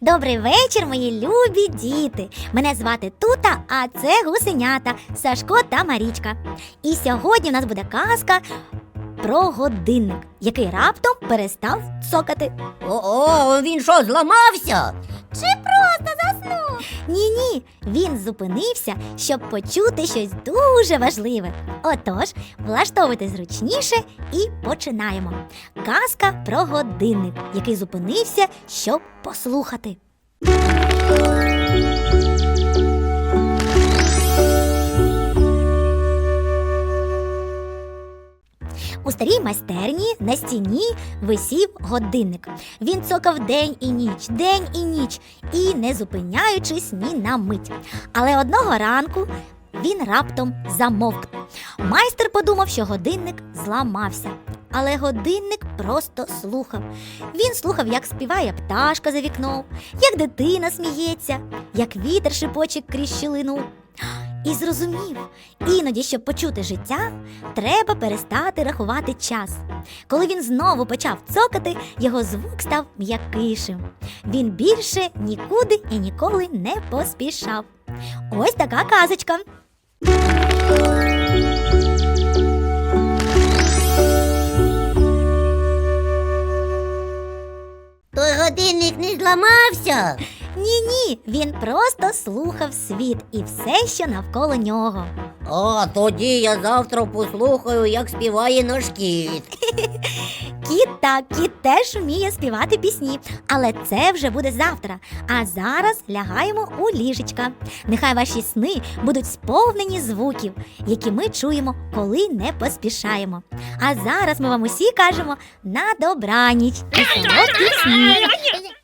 Добрий вечір, мої любі діти. Мене звати Тута, а це гусенята Сашко та Марічка. І сьогодні у нас буде казка про годинник, який раптом перестав цокати. О, він що, зламався? Чи просто заснув? Ні, ні, він зупинився, щоб почути щось дуже важливе. Отож, влаштовуйте зручніше і починаємо. Казка про годинник, який зупинився, щоб послухати. У старій майстерні на стіні висів годинник. Він цокав день і ніч, день і ніч, і не зупиняючись ні на мить. Але одного ранку він раптом замовк. Майстер подумав, що годинник зламався. Але годинник просто слухав. Він слухав, як співає пташка за вікном, як дитина сміється, як вітер шипоче крізь щілину. І зрозумів, іноді, щоб почути життя, треба перестати рахувати час. Коли він знову почав цокати, його звук став м'якишим. Він більше нікуди і ніколи не поспішав. Ось така казочка. Той годинник не зламався. Ні, ні, він просто слухав світ і все, що навколо нього. А тоді я завтра послухаю, як співає наш кіт. Кіт так, кіт теж вміє співати пісні, але це вже буде завтра. А зараз лягаємо у ліжечка. Нехай ваші сни будуть сповнені звуків, які ми чуємо, коли не поспішаємо. А зараз ми вам усі кажемо на добраніч і солодких снів.